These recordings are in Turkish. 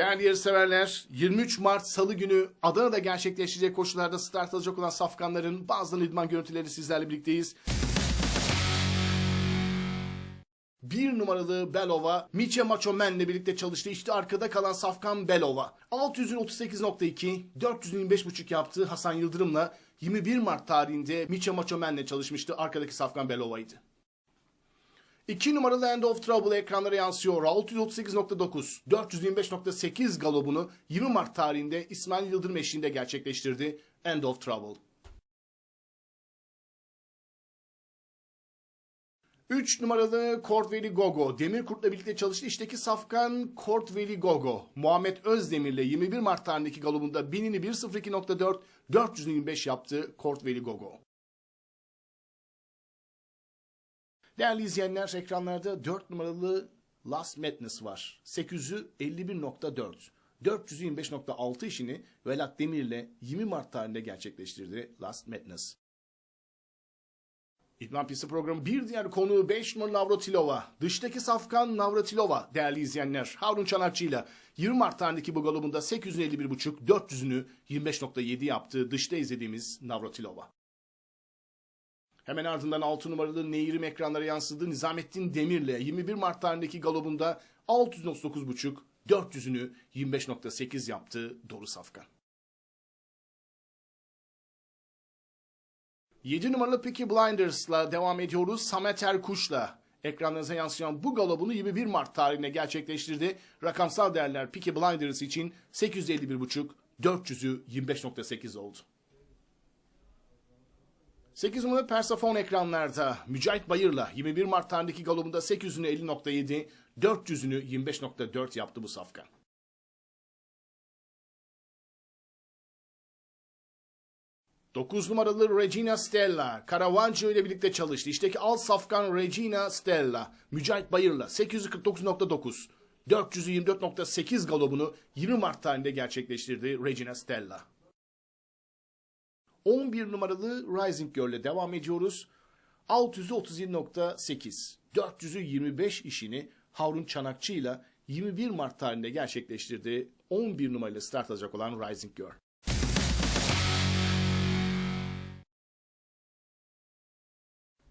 Değerli yarışseverler, 23 Mart Salı günü Adana'da gerçekleşecek koşularda start alacak olan safkanların bazılarının idman görüntüleri sizlerle birlikteyiz. Bir numaralı Belova, Miche Macho Man'le birlikte çalıştı. İşte arkada kalan Safkan Belova. 600'ün 38.2, 400'ün 25.5 yaptığı Hasan Yıldırım'la 21 Mart tarihinde Miche Macho Man'le çalışmıştı. Arkadaki Safkan Belova'ydı. 2 numaralı End of Trouble ekranlara yansıyor. 638.9, 425.8 galobunu 20 Mart tarihinde İsmail Yıldırım eşliğinde gerçekleştirdi. End of Trouble. 3 numaralı Kortveli Gogo. Demirkurt'la birlikte çalıştı. İşteki safkan Kortveli Gogo. Muhammed Özdemir'le 21 Mart tarihindeki galobunda binini 1.02.4, 425 yaptı Kortveli Gogo. Değerli izleyenler ekranlarda 4 numaralı Last Madness var. 800'ü 51.4. 425.6 işini Velat Demir'le 20 Mart tarihinde gerçekleştirdi Last Madness. İdman Pisti programı bir diğer konu 5 numaralı Navratilova. Dıştaki safkan Navratilova değerli izleyenler. Harun Çanakçı ile 20 Mart tarihindeki bu galobunda 851.5 400'ünü 25.7 yaptığı dışta izlediğimiz Navratilova. Hemen ardından 6 numaralı Nehir'im ekranlara yansıdığı Nizamettin Demir'le 21 Mart tarihindeki galobunda 639.5 400'ünü 25.8 yaptığı Doru Safkan. 7 numaralı Peaky Blinders'la devam ediyoruz. Samet Erkuş'la ekranlarınıza yansıyan bu galobunu 21 Mart tarihine gerçekleştirdi. Rakamsal değerler Peaky Blinders için 851.5, 400'ü 25.8 oldu. 8 numaralı Persefone ekranlarda Mücahit Bayır'la 21 Mart tarihindeki galobunda 800'ünü 50.7, 400'ünü 25.4 yaptı bu safkan. 9 numaralı Regina Stella, Caravaggio ile birlikte çalıştı. İşteki al safkan Regina Stella, Mücahit Bayır'la 849.9, 424.8 galobunu 20 Mart tarihinde gerçekleştirdi Regina Stella. 11 numaralı Rising Girl ile devam ediyoruz. 637.8, 425 işini Harun Çanakçı ile 21 Mart tarihinde gerçekleştirdi. 11 numaralı start alacak olan Rising Girl.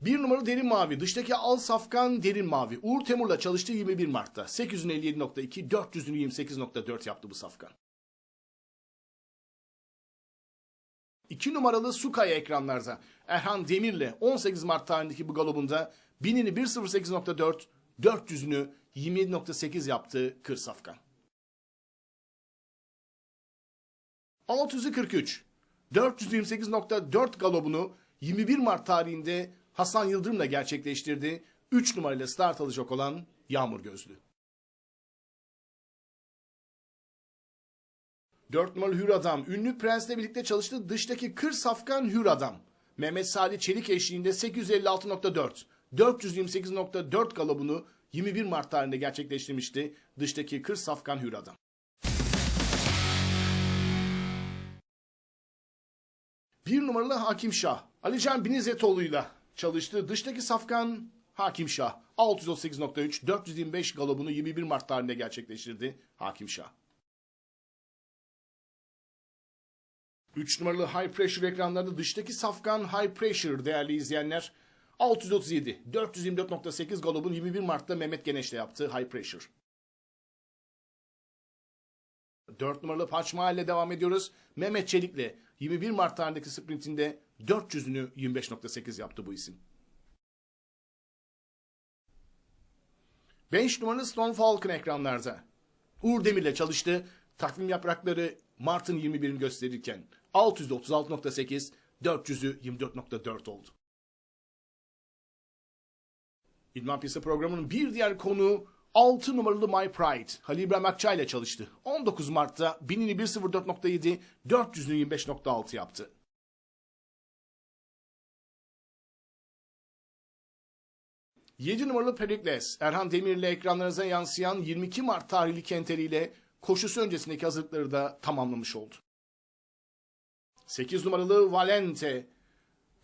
Bir numaralı derin mavi. Dıştaki al safkan derin mavi. Uğur Temur'la çalıştığı 21 Mart'ta. 857.2, 400'ünü 28.4 yaptı bu safkan. 2 numaralı Sukaya ekranlarda. Erhan Demir'le 18 Mart tarihindeki bu galobunda binini 1.08.4, 400'ünü 27.8 yaptı Kır Safkan. 600'ü 43. 428.4 galobunu 21 Mart tarihinde Hasan Yıldırım'la gerçekleştirdi. 3 numarayla start alacak olan Yağmur Gözlü. 4 numaralı Hür Adam, ünlü prensle birlikte çalıştı. Dıştaki Kır Safkan Hür Adam. Mehmet Salih Çelik eşliğinde 856.4, 428.4 galobunu 21 Mart tarihinde gerçekleştirmişti. Dıştaki Kır Safkan Hür Adam. Bir numaralı Hakim Şah, Alican Binizetoğlu'yla çalıştı. Dıştaki Safkan Hakim Şah 638.3 425 galobunu 21 Mart tarihinde gerçekleştirdi Hakim Şah. 3 numaralı High Pressure ekranlarında dıştaki Safkan High Pressure değerli izleyenler 637 424.8 galobun 21 Mart'ta Mehmet Geneş'le yaptığı High Pressure. 4 numaralı Paçma ile devam ediyoruz. Mehmet Çelik'le 21 Mart tarihindeki sprintinde 400'ünü 25.8 yaptı bu isim. 5 numaralı Stone Falcon ekranlarda. Uğur Demir'le çalıştı. Takvim yaprakları Mart'ın 21'ini gösterirken 636.8, 400'ü 24.4 oldu. İdman Pisti programının bir diğer konuğu 6 numaralı My Pride. Halil İbrahim Akçay ile çalıştı. 19 Mart'ta binini 1.04.7, 400'ünü 25.6 yaptı. Yedi numaralı Perikles, Erhan Demir ile ekranlarınıza yansıyan 22 Mart tarihli kenteriyle koşusu öncesindeki hazırlıkları da tamamlamış oldu. 8 numaralı Valente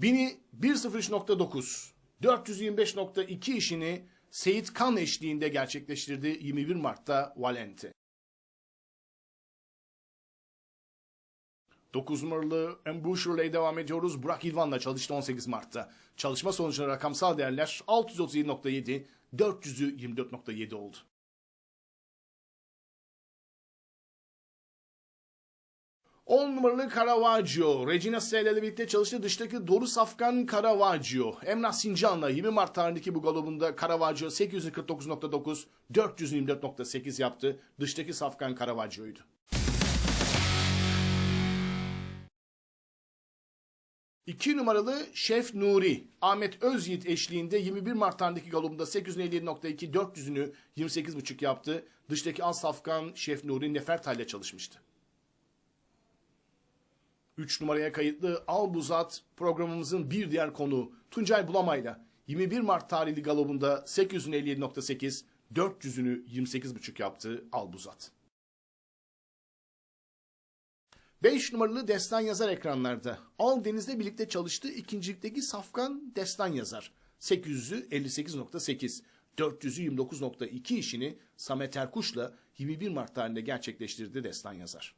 1000'i 1.03.9 425.2 işini Seyit Kan eşliğinde gerçekleştirdi 21 Mart'ta Valente. 9 numaralı Embouchure'la devam ediyoruz. Burak İlvan'la çalıştı 18 Mart'ta. Çalışma sonucuna rakamsal değerler 637.7, 400'ü 24.7 oldu. On numaralı Caravaggio. Regina Stella ile birlikte çalıştı. Dıştaki Doru Safkan Caravaggio. Emrah Sincan'la 20 Mart tarihindeki bu galobunda Caravaggio 849.9, 424.8 yaptı. Dıştaki Safkan Caravaggio'ydu. İki numaralı Şef Nuri. Ahmet Özyiğit eşliğinde 21 Mart tarihindeki galobunda 857.2, 400'ünü 28.5 yaptı. Dıştaki Al Safkan Şef Nuri Nefertay ile çalışmıştı. 3 numaraya kayıtlı Al Buzat programımızın bir diğer konuğu Tuncay Bulamay'la 21 Mart tarihli galobunda 857.8, 400'ünü 28.5 yaptı Al Buzat. 5 numaralı Destan Yazar ekranlarda. Al Deniz'le birlikte çalıştığı ikincilikteki Safkan Destan Yazar. 800'ü 58.8, 400'ü 29.2 işini Samet Erkuş'la 21 Mart tarihinde gerçekleştirdi Destan Yazar.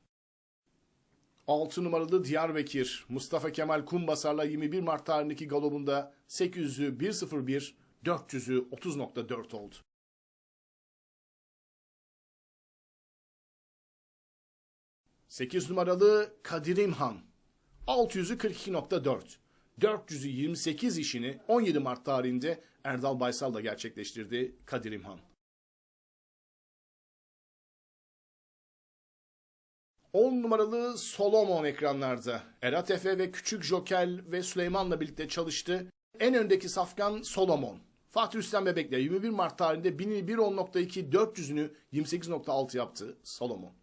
6 numaralı Diyarbakır Mustafa Kemal Kumbasar'la 21 Mart tarihindeki galobunda 800'ü 1.01, 400'ü 30.4 oldu. Sekiz numaralı Kadir İmhan 600'ü 42.4, 400'ü 28 işini 17 Mart tarihinde Erdal Baysal'la gerçekleştirdi Kadir İmhan. 10 numaralı Solomon ekranlarda. Erat Efe ve Küçük Jokel ve Süleyman'la birlikte çalıştı. En öndeki safkan Solomon. Fatih Üstem Bebek'le 21 Mart tarihinde 1000'i 1.10.2 400'ünü 28.6 yaptı Solomon.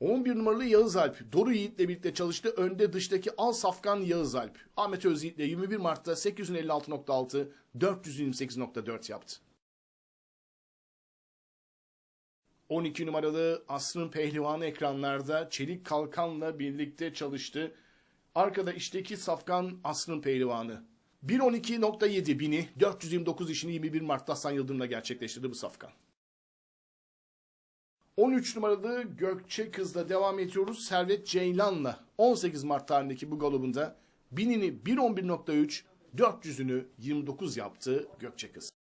11 numaralı Yağız Alp. Doru Yiğit'le birlikte çalıştı. Önde dıştaki Al Safkan Yağız Alp. Ahmet Özyiğit'le 21 Mart'ta 856.6 428.4 yaptı. 12 numaralı Asrın Pehlivanı ekranlarda Çelik Kalkan'la birlikte çalıştı. Arkada işteki Safkan Asrın Pehlivanı. 1.12.7 bini 429 işini 21 Mart'ta Hasan Yıldırım'la gerçekleştirdi bu Safkan. 13 numaralı Gökçe Kız'la devam ediyoruz. Servet Ceylan'la 18 Mart tarihindeki bu galobunda binini 1.11.3 400'ünü 29 yaptı Gökçe Kız.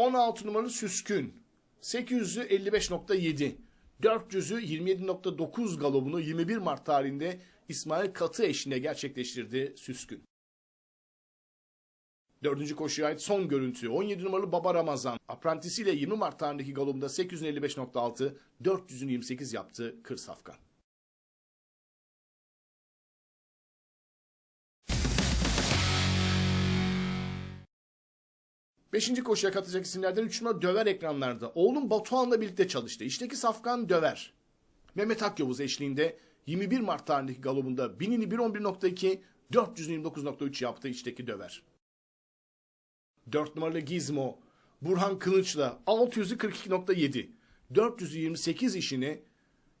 16 numaralı Süskün. 800'ü 55.7. 400'ü 27.9 galobunu 21 Mart tarihinde İsmail Katı eşliğinde gerçekleştirdi Süskün. Dördüncü koşuya ait son görüntü 17 numaralı Baba Ramazan. Aprantisiyle 20 Mart tarihindeki galobunda 855.6, 400'ünü 28 yaptı Kır Beşinci koşuya katılacak isimlerden 3 numara Döver ekranlarda. Oğlum Batuhan'la birlikte çalıştı. İşteki Safkan Döver. Mehmet Akyavuz eşliğinde 21 Mart tarihindeki galobunda 1000'ini 1.11.2, 429.3 yaptı içteki Döver. 4 numaralı Gizmo. Burhan Kılıç'la 600'ü 42.7, 428 işini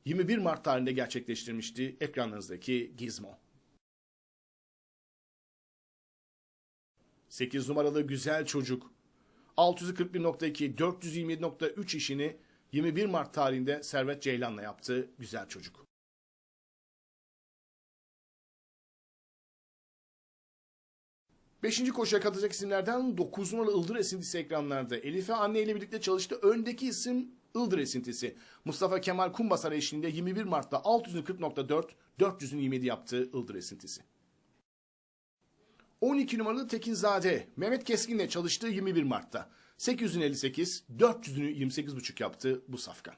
21 Mart tarihinde gerçekleştirmişti ekranlarınızdaki Gizmo. 8 numaralı Güzel Çocuk. 641.2, 427.3 işini 21 Mart tarihinde Servet Ceylan'la yaptı Güzel Çocuk. Beşinci koşuya katılacak isimlerden 9 numaralı Ildır Esintisi ekranlarda. Elife anne ile birlikte çalıştı. Öndeki isim Ildır Esintisi. Mustafa Kemal Kumbasar eşliğinde 21 Mart'ta 640.4, 427 yaptı Ildır Esintisi. 12 numaralı Tekinzade Mehmet Keskin'le çalıştığı 21 Mart'ta. 858, 400'ünü 28,5 yaptı bu safkan.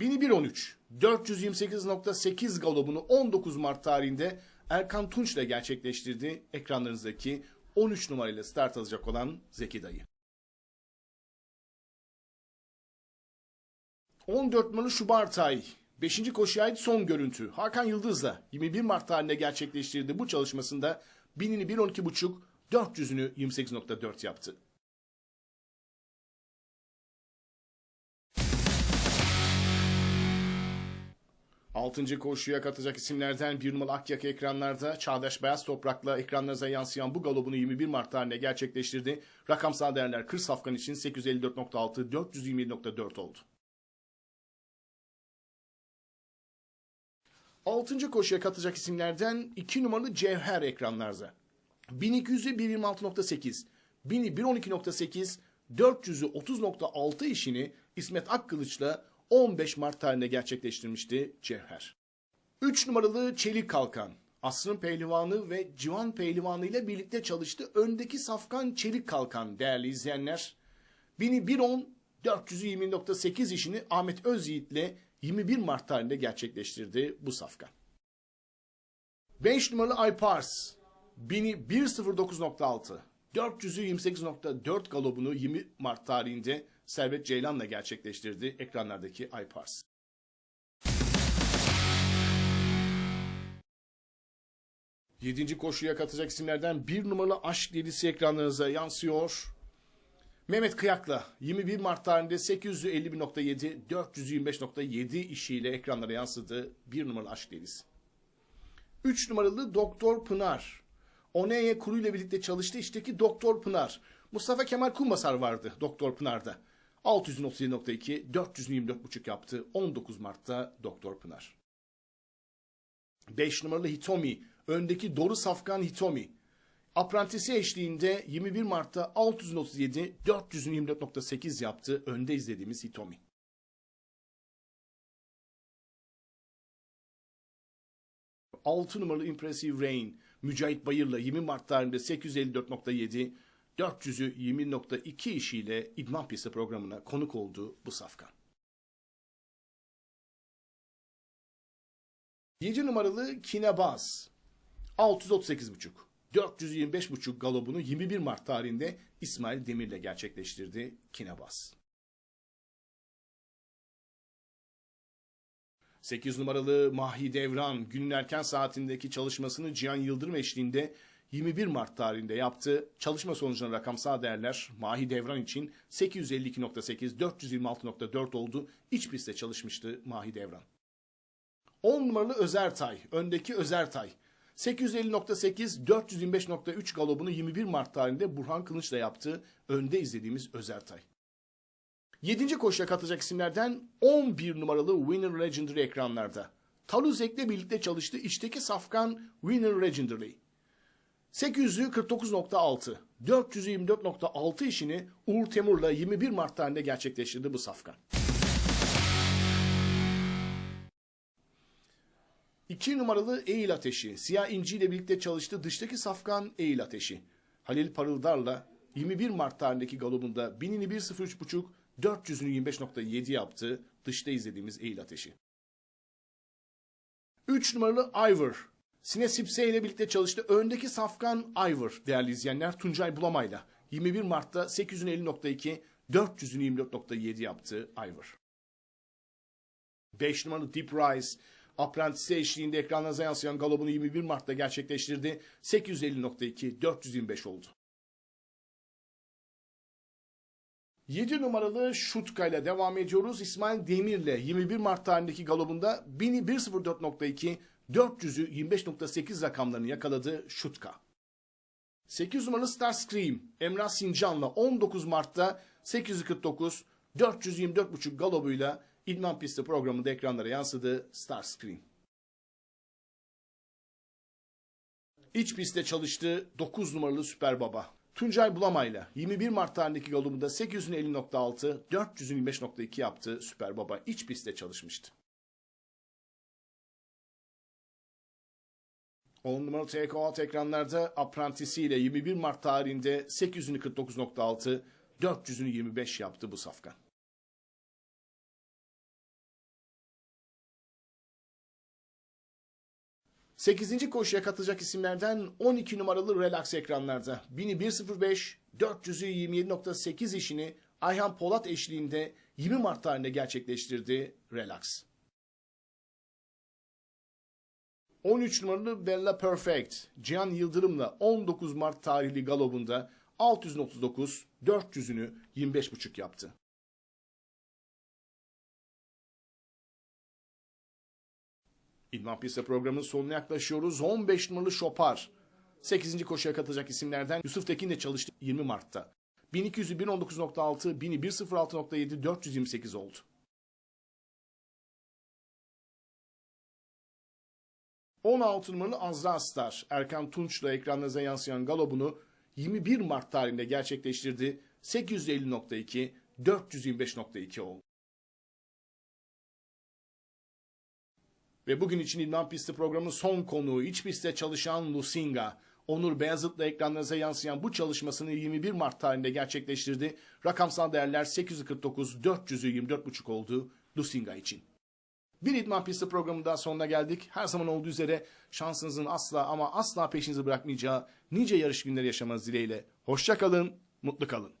Bini 113, 428.8 galobunu 19 Mart tarihinde Erkan Tunç ile gerçekleştirdi. Ekranlarınızdaki 13 numarayla start alacak olan Zeki Dayı. 14 numaralı Şubartay. 5. koşuya ait son görüntü. Hakan Yıldız'la 21 Mart tarihinde gerçekleştirdiği bu çalışmasında 1000'ini 1.12.5, 400'ünü 28.4 yaptı. Altıncı koşuya katacak isimlerden bir numaralı Akyaka ekranlarda Çağdaş Beyaz Toprak'la ekranlarınıza yansıyan bu galobunu 21 Mart tarihinde gerçekleştirdi. Rakamsal değerler 40 safkan için 854.6, 427.4 oldu. Altıncı koşuya katacak isimlerden 2 numaralı Cevher ekranlarda. 1200'ü 126.8, 1000'i 112.8, 400'ü 30.6 işini İsmet Akkılıç'la 15 Mart tarihinde gerçekleştirmişti Cevher. 3 numaralı Çelik Kalkan. Asrın Pehlivanı ve Civan Pehlivanı ile birlikte çalıştı. Öndeki Safkan Çelik Kalkan değerli izleyenler. 1000'i 1.10, 400'ü 20.8 işini Ahmet Özyiğit ile 21 Mart tarihinde gerçekleştirdi bu safkan. 5 numaralı. 1000'i 1.09.6, 400'ü 28.4 galobunu 20 Mart tarihinde Servet Ceylan'la gerçekleştirdi ekranlardaki Aypars. Yedinci koşuya katacak isimlerden bir numaralı Aşk Delisi ekranlarınıza yansıyor. Mehmet Kıyak'la 21 Mart tarihinde 851.7, 425.7 işiyle ekranlara yansıdı bir numaralı Aşk Delisi. 3 numaralı Doktor Pınar. Oneye Kuru ile birlikte çalıştı. İşteki Doktor Pınar. Mustafa Kemal Kumbasar vardı Doktor Pınar'da. 637.2, 424.5 yaptı 19 Mart'ta Doktor Pınar. 5 numaralı Hitomi, öndeki Doru Safkan Hitomi. Aprantisi eşliğinde 21 Mart'ta 637, 424.8 yaptı önde izlediğimiz Hitomi. Altı numaralı Impressive Rain, Mücahit Bayır'la 20 Mart tarihinde 854.7, 400'ü 20.2 işiyle İdman Pisti programına konuk oldu bu safkan. 7 numaralı Kinebaz 638.5 425.5 galobunu 21 Mart tarihinde İsmail Demir'le gerçekleştirdi Kinebaz. 8 numaralı Mahi Devran günün erken saatindeki çalışmasını Cihan Yıldırım eşliğinde 21 Mart tarihinde yaptığı çalışma sonucuna rakamsal değerler Mahi Devran için 852.8, 426.4 oldu. İç pistte çalışmıştı Mahi Devran. 10 numaralı Özertay, öndeki Özertay. 850.8, 425.3 galobunu 21 Mart tarihinde Burhan Kılıç'la yaptı. Önde izlediğimiz Özertay. 7. koşuya katacak isimlerden 11 numaralı Winner Legendary ekranlarda. Taluzek'le birlikte çalıştı. İçteki safkan Winner Legendary. 800'ü 49.6, 424.6 işini Uğur Temur'la 21 Mart tarihinde gerçekleştirdi bu safkan. 2 numaralı Eğil Ateşi, Siyah İnci ile birlikte çalıştı dıştaki safkan Eğil Ateşi. Halil Parıldar'la 21 Mart tarihindeki galobunda 1000'ini 1.03.5, 400'ünü 25.7 yaptı dışta izlediğimiz Eğil Ateşi. 3 numaralı Ivor, Sine Sipse ile birlikte çalıştı. Öndeki Safkan Ivor değerli izleyenler Tuncay Bulamay'la 21 Mart'ta 850.2, 400'ünü 24.7 yaptı Ivor. 5 numaralı Deep Rise Apprentice eşliğinde ekranlarınıza yansıyan galobunu 21 Mart'ta gerçekleştirdi. 850.2, 425 oldu. 7 numaralı Şutka ile devam ediyoruz. İsmail Demir ile 21 Mart tarihindeki galobunda 1000'i 1.04.2, 400'ü 25.8 rakamlarını yakaladı Şutka. 8 numaralı Starscream Emrah Sincan'la 19 Mart'ta 849 424.5 galobuyla İdman Pisti programında ekranlara yansıdı Starscream. İç pistte çalıştı 9 numaralı Süper Baba. Tuncay Bulamay'la 21 Mart tarihindeki galobunda 850.6, 425.2 yaptı Süper Baba. İç pistte çalışmıştı. 10 numaralı TK alt ekranlarda aprantisiyle 21 Mart tarihinde 849.6, 400'ünü 25 yaptı bu safkan. Sekizinci koşuya katılacak isimlerden 12 numaralı Relax ekranlarda. 1000'i 1.05, 400'ü 27.8 işini Ayhan Polat eşliğinde 20 Mart tarihinde gerçekleştirdi Relax. 13 numaralı Bella Perfect, Cihan Yıldırım'la 19 Mart tarihli galobunda 639, 400'ünü 25,5 yaptı. İdman Pisti programının sonuna yaklaşıyoruz. 15 numaralı Şopar. 8. koşuya katılacak isimlerden Yusuf Tekin de çalıştı 20 Mart'ta. 1200'ü 1.19.6, 1000'i 1.06.7, 428 oldu. ...16 numaralı Azra Star, Erkan Tunç'la ekranlarınıza yansıyan galobunu 21 Mart tarihinde gerçekleştirdi. 850.2, 425.2 oldu. Ve bugün için İdman Pisti programının son konuğu iç pistte çalışan Lusinga. Onur Beyazıt'la ekranlarınıza yansıyan bu çalışmasını 21 Mart tarihinde gerçekleştirdi. Rakamsal değerler 849, 400'ü 24,5 oldu Lusinga için. Bir İdman Pisti programında sonuna geldik. Her zaman olduğu üzere şansınızın asla ama asla peşinizi bırakmayacağı nice yarış günleri yaşamanız dileğiyle. Hoşça kalın, mutlu kalın.